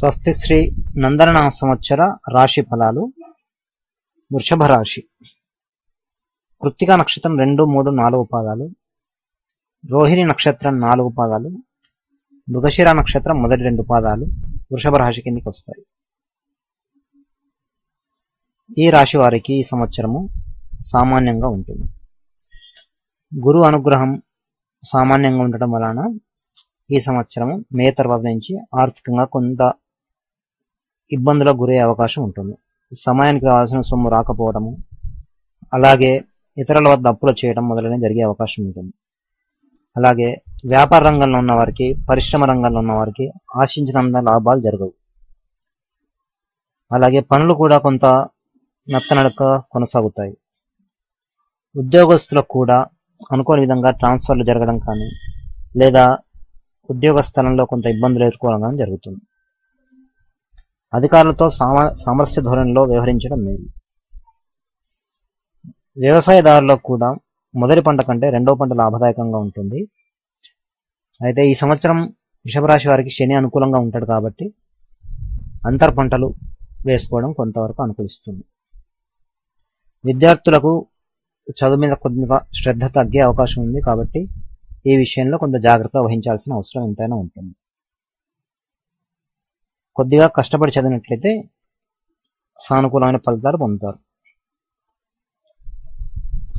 స్వస్తి శ్రీ నందన సంవత్సర రాశి ఫలాలు. వృషభ రాశి. కృత్తికా నక్షత్రం రెండు మూడు నాలుగు పాదాలు. రోహిణి నక్షత్రం నాలుగు పాదాలు. మృగశిర నక్షత్రం మొదటి రెండు పాదాలు వృషభ రాశి కిందకి వస్తాయి. ఈ రాశి వారికి ఈ సంవత్సరము సామాన్యంగా ఉంటుంది. గురు అనుగ్రహం సామాన్యంగా ఉండటం వలన ఈ సంవత్సరం మే తర్వాత నుంచి ఆర్థికంగా కొంత ఇబ్బందులకు గురయ్యే అవకాశం ఉంటుంది. సమయానికి రావాల్సిన సొమ్ము రాకపోవడము అలాగే ఇతరుల వద్ద అప్పులు చేయడం మొదలైనవి జరిగే అవకాశం ఉంటుంది. అలాగే వ్యాపార రంగంలో ఉన్న వారికి పరిశ్రమ రంగంలో ఉన్న వారికి ఆశించినంత లాభాలు జరగవు. అలాగే పనులు కూడా కొంత నత్తనడక కొనసాగుతాయి. ఉద్యోగస్తులకు కూడా అనుకోని విధంగా ట్రాన్స్ఫర్లు జరగడం కానీ లేదా ఉద్యోగ స్థలంలో కొంత ఇబ్బందులు ఎదుర్కోవడం కానీ జరుగుతుంది. అధికారులతో సామరస్య ధోరణిలో వ్యవహరించడం మేలు. వ్యవసాయదారులకు కూడా మొదటి పంట కంటే రెండవ పంట లాభదాయకంగా ఉంటుంది. అయితే ఈ సంవత్సరం వృషభరాశి వారికి శని అనుకూలంగా ఉంటాడు కాబట్టి అంతర్ పంటలు వేసుకోవడం కొంతవరకు అనుకూలిస్తుంది. విద్యార్థులకు చదువు మీద కొంత శ్రద్ధ తగ్గే అవకాశం ఉంది కాబట్టి ఈ విషయంలో కొంత జాగ్రత్త వహించాల్సిన అవసరం ఎంతైనా ఉంటుంది. కొద్దిగా కష్టపడి చదివినట్లయితే సానుకూలమైన ఫలితాలు పొందుతారు.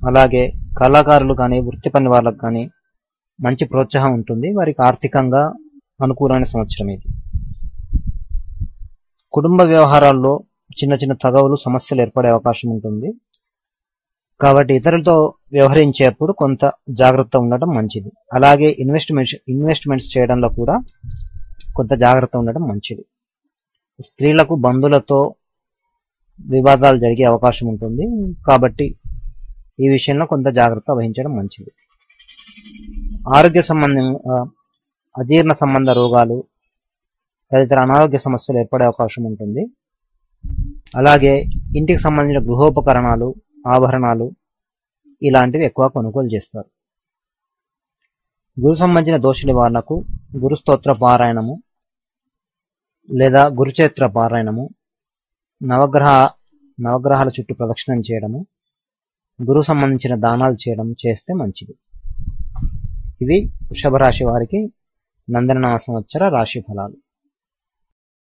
అలాగే కళాకారులు కానీ వృత్తి పని వాళ్ళకు కానీ మంచి ప్రోత్సాహం ఉంటుంది. వారికి ఆర్థికంగా అనుకూలమైన సంవత్సరం ఇది. కుటుంబ వ్యవహారాల్లో చిన్న చిన్న తగవులు సమస్యలు ఏర్పడే అవకాశం ఉంటుంది. కాబట్టి ఇతరులతో వ్యవహరించేప్పుడు కొంత జాగ్రత్త ఉండటం మంచిది. అలాగే ఇన్వెస్ట్మెంట్స్ ఇన్వెస్ట్మెంట్స్ చేయడంలో కూడా కొంత జాగ్రత్త ఉండటం మంచిది. స్త్రీలకు బంధువులతో వివాదాలు జరిగే అవకాశం ఉంటుంది. కాబట్టి ఈ విషయంలో కొంత జాగ్రత్త వహించడం మంచిది. ఆరోగ్య సంబంధంగా అజీర్ణ సంబంధ రోగాలు తదితర అనారోగ్య సమస్యలు ఏర్పడే అవకాశం ఉంటుంది. అలాగే ఇంటికి సంబంధించిన గృహోపకరణాలు ఆభరణాలు ఇలాంటివి ఎక్కువ కొనుగోలు చేస్తారు. గురు సంబంధించిన దోష నివారణకు గురుస్తోత్ర పారాయణము లేదా గురుచరిత్ర పారాయణము నవగ్రహ నవగ్రహాల చుట్టూ ప్రదక్షిణం చేయడము గురు సంబంధించిన దానాలు చేయడం చేస్తే మంచిది. ఇవి వృషభ రాశి వారికి నందన సంవత్సర రాశి ఫలాలు.